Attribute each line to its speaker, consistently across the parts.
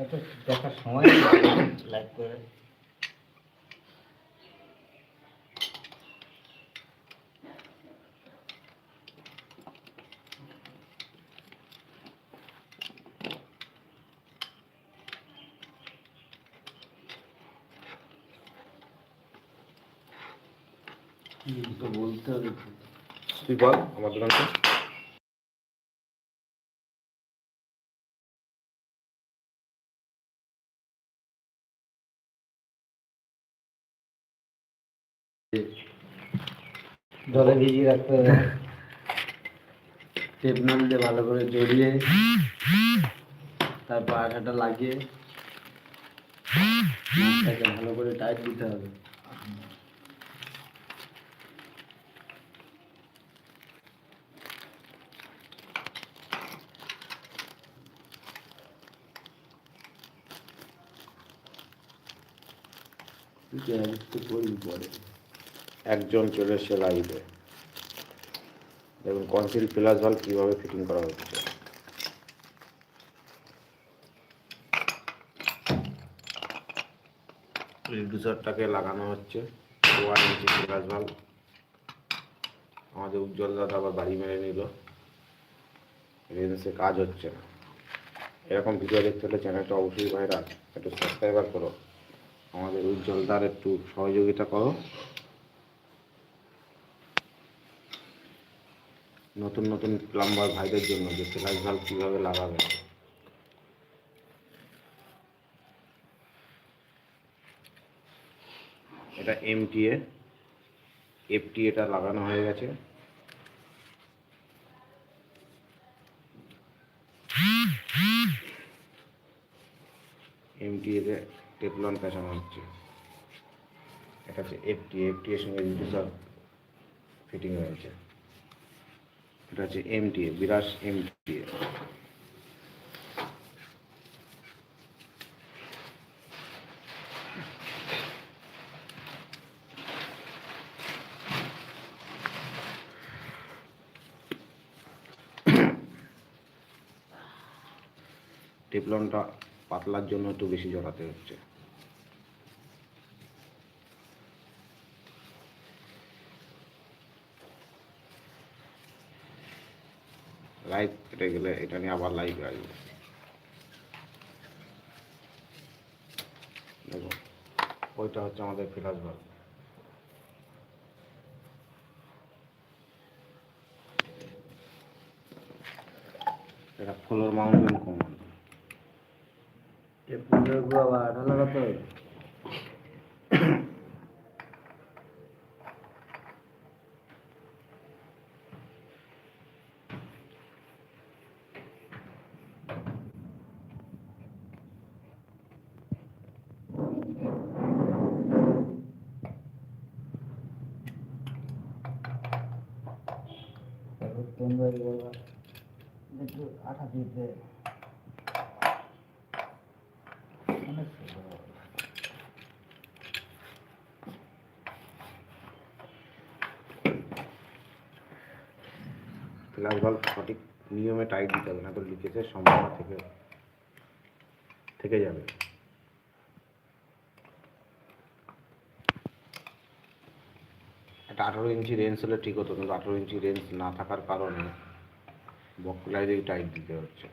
Speaker 1: এত দেখার সময় লাইক করে ভিজিয়ে রাখতে হবে।
Speaker 2: টেপ নাল দিয়ে ভালো করে জড়িয়ে তারপর আঠাটা লাগিয়ে নাটটাকে ভালো করে টাইট দিতে হবে।
Speaker 3: একজন চলে এসে লাইভে দেখুন কনসিল প্লাস ভালো কীভাবে ফিটিং করা হচ্ছে। রিডিউসারটাকে লাগানো হচ্ছে। ওয়ান ইঞ্চি প্লাস ভালো আমাদের উজ্জ্বল দাদা আবার বাড়ি মেরে নিল। রেঞ্জে কাজ হচ্ছে না। এরকম ভিডিও দেখতে হলে চ্যানেলটা অবশ্যই ভাইরা একটু সাবস্ক্রাইবার করো। আমাদের উজ্জ্বলদার একটু সহযোগিতা করো। নতুন নতুন প্লাম্বার ভাইদের জন্য যে ফ্ল্যাশ ভাল্ব কীভাবে লাগাবে এটা এমটিএ এফটি এটা লাগানো হয়ে গেছে। এমটিএতে টেপলন পেঁচানো হচ্ছে। এটা হচ্ছে এফটি এফটি এর সঙ্গে ফিটিং হয়েছে এটা হচ্ছে এমটিএ বিরাস এম এমটিএ টেপলনটা পাতলার জন্য একটু বেশি জড়াতে হচ্ছে লাইভ কেটে গেলে এটা নিয়ে আবার লাইভ আসবে। দেখো ওইটা হচ্ছে আমাদের ফ্ল্যাশ বাল্ব এটা ফ্লোর মাউন্টেন কমান
Speaker 2: টেপ নালের উপর আবার আঠা লাগাতে
Speaker 1: দিতে অনেক সুন্দর।
Speaker 3: সঠিক নিয়মে টাইট দিতে হবে, না তো লিকেজের সম্ভাবনা থেকে থেকে যাবে একটা আঠারো ইঞ্চি রেঞ্জ হলে ঠিক হতো, কিন্তু আঠারো ইঞ্চি রেঞ্জ না থাকার কারণে বকলাইজেই টাইট দিতে হচ্ছে।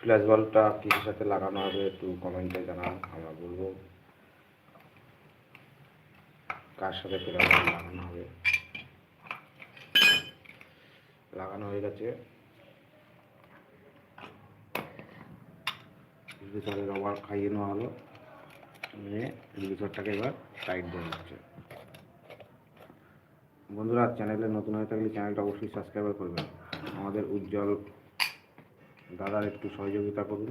Speaker 3: ফ্ল্যাশ বাল্বটা কিসের সাথে লাগানো হবে একটু কমেন্টে জানান, আমরা বলব। কার সাথে লাগানো হবে? লাগানো হয়ে গেছে। রবার খাইয়ে নেওয়া হলো। নিয়ে রিলিজারটাকে এবার টাইট দেওয়া হচ্ছে বন্ধুরা চ্যানেলে নতুন হয়ে থাকলে চ্যানেলটা অবশ্যই সাবস্ক্রাইব করবেন। আমাদের উজ্জ্বল দাদার একটু সহযোগিতা করুন।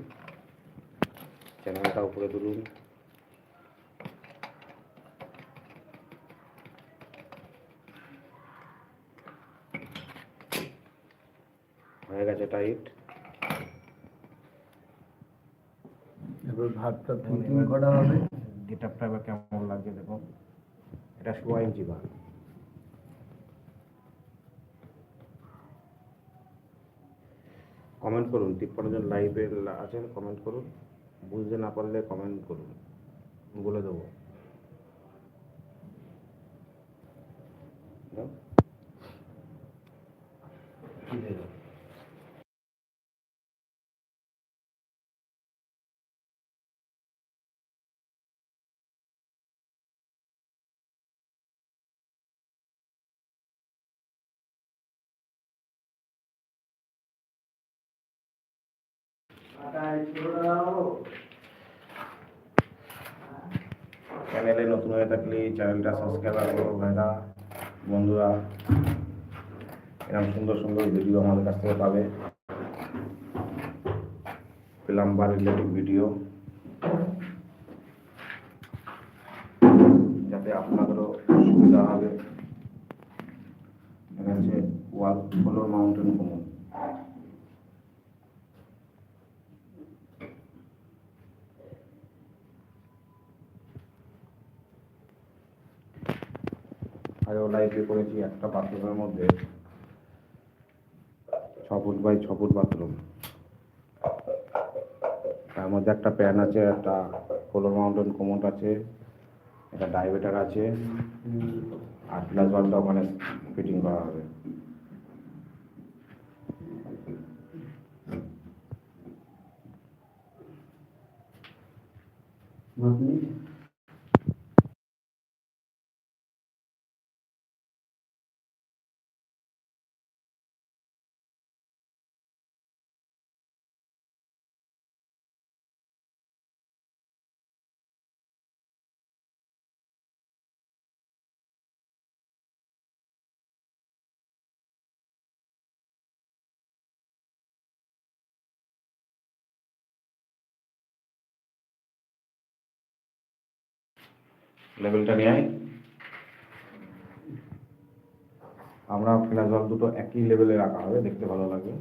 Speaker 3: চ্যানেলটা উপরে তুলুন। হয়ে গেছে টাইট
Speaker 2: ভাবটা থিঙ্কিং করা হবে।
Speaker 3: গেটআপটা এবার কেমন লাগে দেখো? এটা সোয়া জীবন কমেন্ট করুন তিপ্পান্নজন লাইভে আছেন কমেন্ট করুন। বুঝতে না পারলে কমেন্ট করুন। বলে দেবো। চ্যানেলে নতুন হয়ে থাকলে চ্যানেলটা সাবস্ক্রাইব করো, ভাইরা, বন্ধুরা। এরকম সুন্দর সুন্দর ভিডিও আমাদের কাছ থেকে পাবে। প্লাম্বার রিলেটিভ ভিডিও যাতে আপনাদেরও সুবিধা হবে। এখানে ওয়াল ফ্লোর মাউন্টেন কমন আগেও লাইফে করেছি একটা বাথরুমের মধ্যে। ছ ফুট বাই ছ ফুট বাথরুম তার মধ্যে একটা প্যান আছে, একটা কোলোর মাউন্টেন কোমোট আছে, একটা ডাইভেটার আছে। আর প্লাস বাল্বটা ওখানে ফিটিং করা হবে। লেভেলটা নিয়ে আয়। আমরা বাল্ব দুটো একই লেভেলে রাখা হবে, দেখতে ভালো লাগে।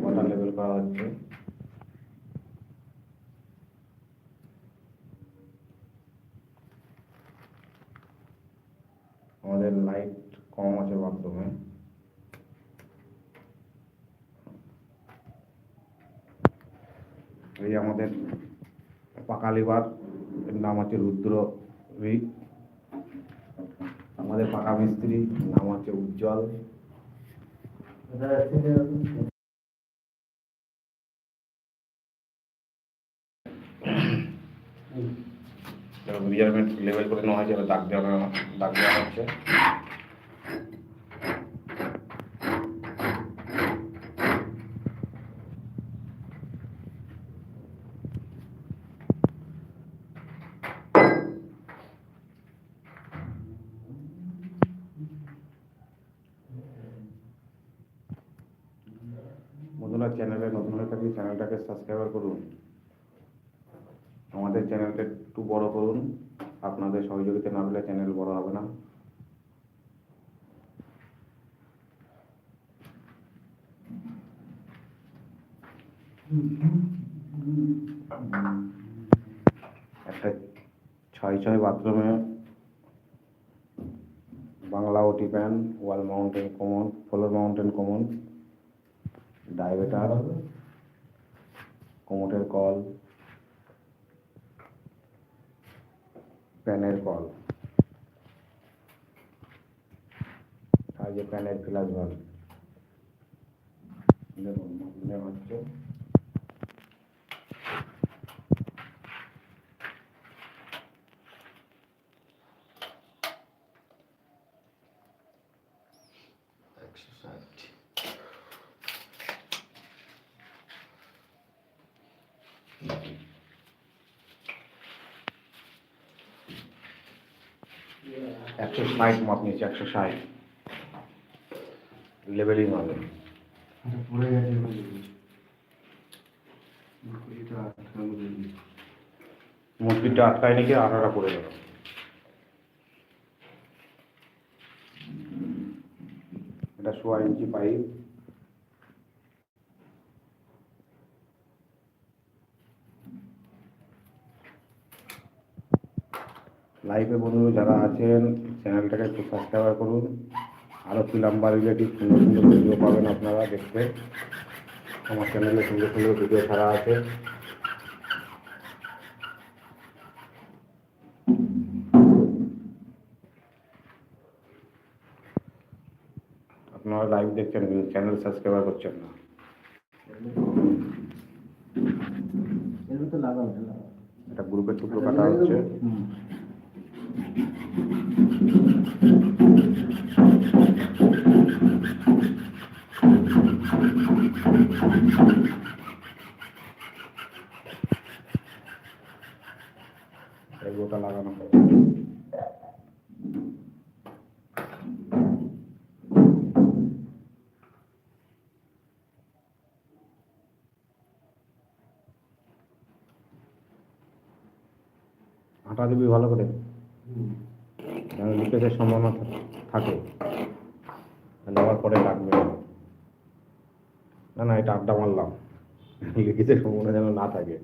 Speaker 3: ওয়াটার লেভেল করা হচ্ছে? আমাদের লাইট কম আছে বাথরুমে এই আমাদের পাকা লিভার এর নাম আছে রুদ্র আমাদের পাকা মিস্ত্রি নাম আছে উজ্জ্বল। মেজারমেন্ট লেভেল করে নেওয়া হয়েছে দাগ দেওয়া দাগ দেওয়া হচ্ছে বন্ধুরা চ্যানেলে নতুন হয়ে থাকলে চ্যানেলটাকে সাবস্ক্রাইবার করুন। আমাদের চ্যানেলটা একটু বড় করুন। আপনাদের সহযোগিতা না পেলে চ্যানেল বড় হবে না। একটা ছয় ছয় বাথরুমে বাংলা ওটি pan wall mountain commode floor mountain commode diverter কোমোটের কল প্যানের কল। আর যে প্যানের ফ্লাস বাল্ব। হচ্ছে
Speaker 2: একশো ষাট
Speaker 3: একশো ষাট মাপ নিয়েছে একশো ষাট। লেভেলিং হবে।
Speaker 2: আচ্ছা পড়ে গেছে
Speaker 3: মুরগিটা আটকায় নাকি আটাটা পড়ে গেল। এটা সোয়া ইঞ্চি পাইপ। লাইভে বন্ধু যারা আছেন চ্যানেলটাকে একটু সাবস্ক্রাইব করুন। আরও প্লাম্বার রিলেটিভ সুন্দর সুন্দর ভিডিও পাবেন আপনারা দেখতে। আমার চ্যানেলে সুন্দর সুন্দর ভিডিও ছাড়া আছে। আপনারা লাইভ দেখছেন কিন্তু চ্যানেল সাবস্ক্রাইব করছেন না।
Speaker 1: এটা
Speaker 3: গ্রুপের টুকরো কাটা হচ্ছে। আটা দিবি ভালো করে? লিকেজের সম্ভাবনা থাকে। নেওয়ার পরে লাগবে। না না, এটা আড্ডা মারলাম। লিকেজের সম্ভাবনা যেন না থাকে।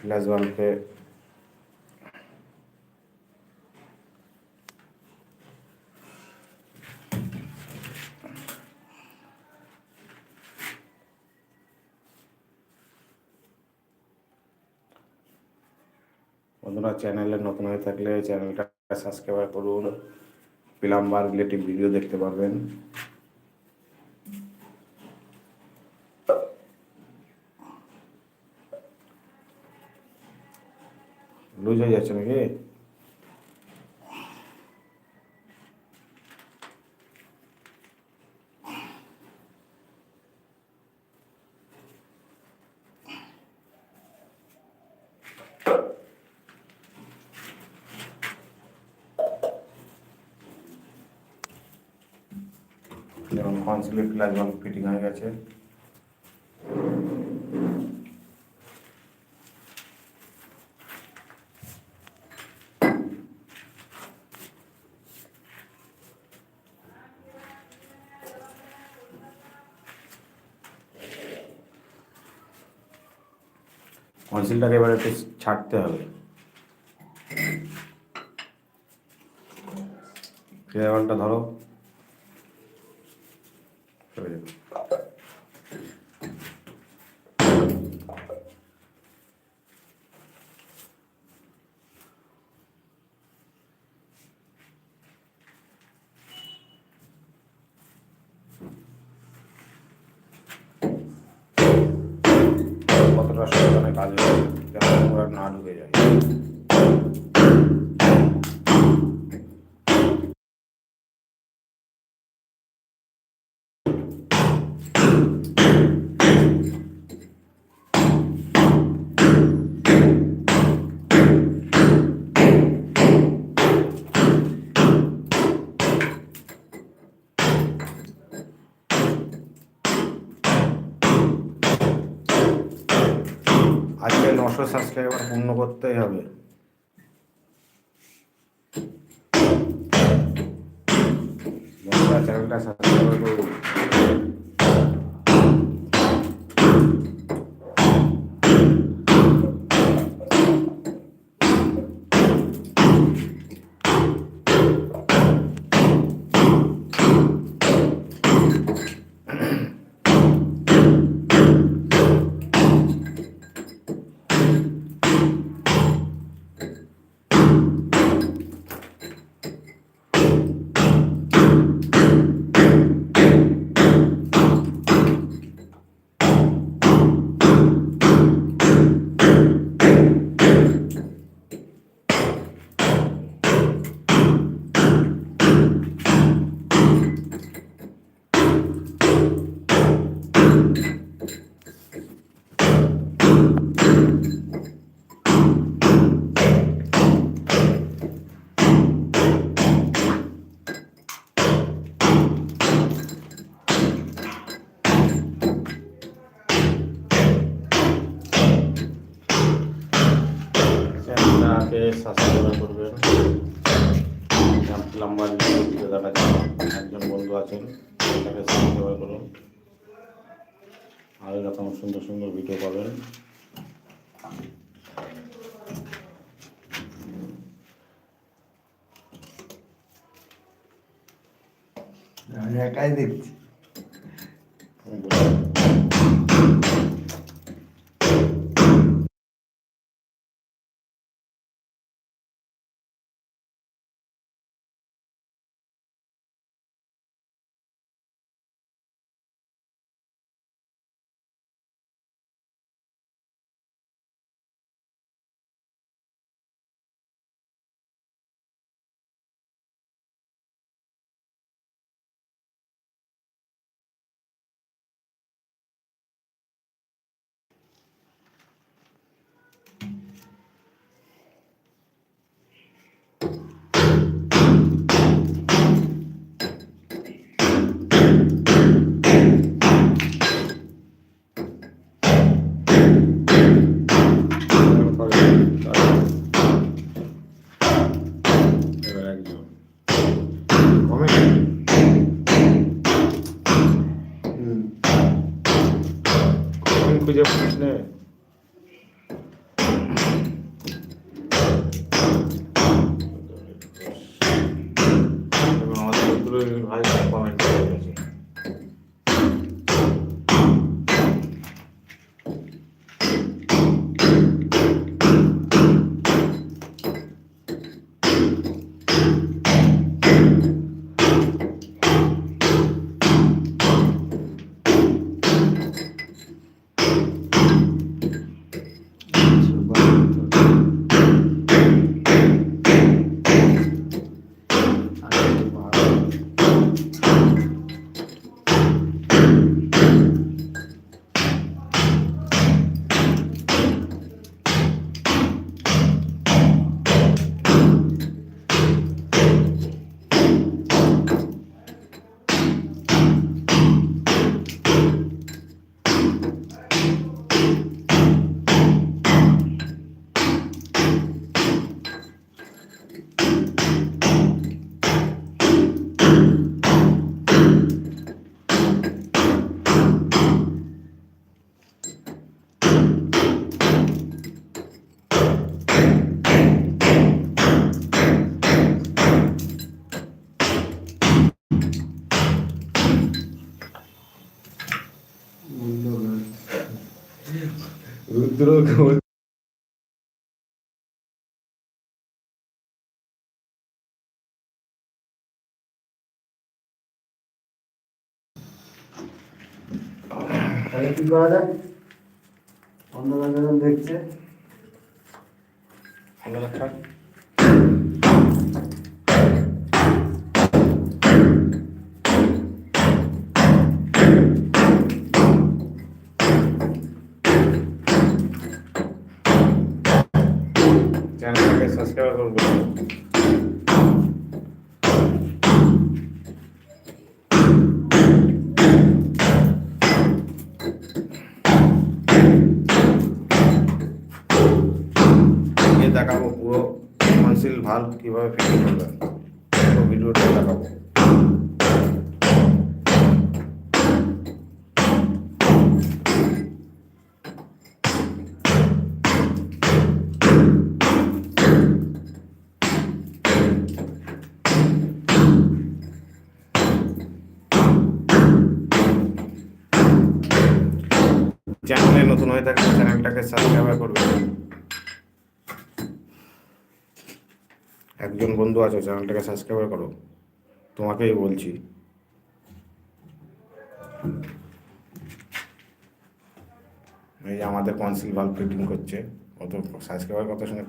Speaker 3: ফ্ল্যাশ বাল্বকে বন্ধুরা, চ্যানেলে নতুন হয়ে থাকলে চ্যানেলটা সাবস্ক্রাইব করুন। প্লাম্বার রিলেটিভ ভিডিও দেখতে পারবেন লুজ হয়ে যাচ্ছে নাকি যেমন ফ্ল্যাশ ফিটিং হয়ে গেছে। কনসিলটাকে এবার একটু ছাড়তে হবে। ফিরাবলটা ধরো। করতেই হবে। বন্ধুরা চ্যানেলটা সাবস্ক্রাইব করুন নাম্বার ভিডিও দেখাচ্ছি একজন বন্ধু আছেন তাকে সাবস্ক্রাইব করুন। আর এরকম সুন্দর সুন্দর ভিডিও পাবেন।
Speaker 2: আমি একাই দেখছি।
Speaker 3: রুদ্র
Speaker 2: তাহলে কি করা যায় অন্য জনজন দেখছে
Speaker 3: চ্যানেলটাকে সাবস্ক্রাইব চ্যানেলে নতুন হয়ে থাকলে চ্যানেলটাকে সাবস্ক্রাইব করবেন একজন বন্ধু আছে চ্যানেলটাকে সাবস্ক্রাইব করো। তোমাকেই বলছি। এই আমাদের কনসিল ভাল্ব ফিটিং করছে অত সাবস্ক্রাইবার কথা শুনে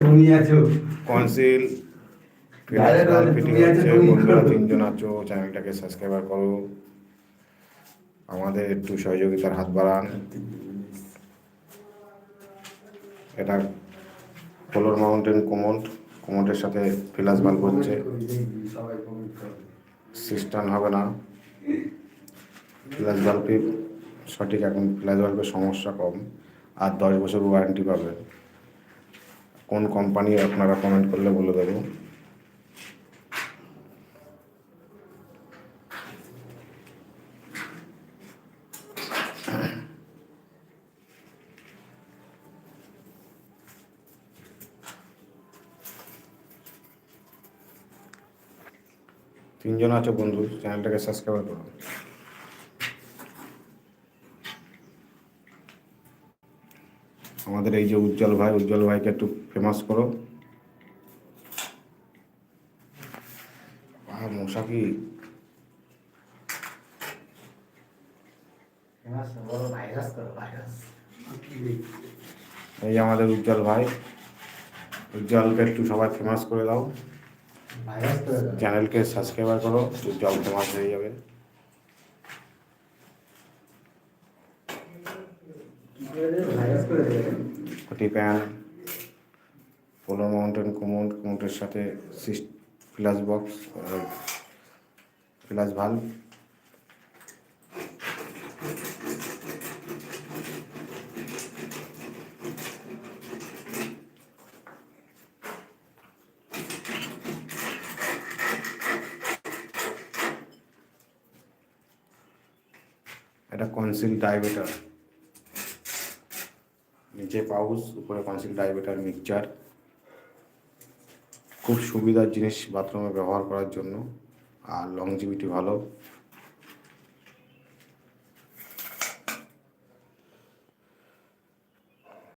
Speaker 2: তুমি আছো?
Speaker 3: কনসিল বন্ধুরা তিনজন আছো চ্যানেলটাকে সাবস্ক্রাইবার করো আমাদের একটু সহযোগিতার হাত বাড়ান। এটা ফ্লোর মাউন্টেন কোমন্ট কোমন্টের সাথে ফ্লাস বাল্ব হচ্ছে
Speaker 2: সবাই কমেন্ট করবে
Speaker 3: সিস্টেম হবে না। ফ্ল্যাশ বাল্বের সঠিক এখন ফ্ল্যাশ বাল্বের সমস্যা কম। আর দশ বছর ওয়ারেন্টি পাবেন। কোন কোম্পানি আপনারা কমেন্ট করলে বলে দেবো। তিনজন আছে বন্ধু চ্যানেলটাকে সাবস্ক্রাইব করো। আমাদের এই যে উজ্জ্বল ভাই উজ্জ্বল ভাইকে একটু ফেমাস করো। আহ, মশা কি? এই আমাদের উজ্জ্বল ভাই। উজ্জ্বলকে একটু সবাই ফেমাস করে দাও। চ্যানেলকে সাবস্ক্রাইবার করো, জল তোমার হয়ে যাবে। পোলো মাউন্টেন কোমোন্ট কোমোন্টের সাথে ফ্ল্যাশ বক্স ফ্ল্যাশ ভাল্ব এটা কনসিল ডায়াবেটার নিচে পাউস উপরে কনসিল ডায়াবেটার মিক্সচার খুব সুবিধার জিনিস বাথরুমে ব্যবহার করার জন্য। আর লংজিভিটি ভালো।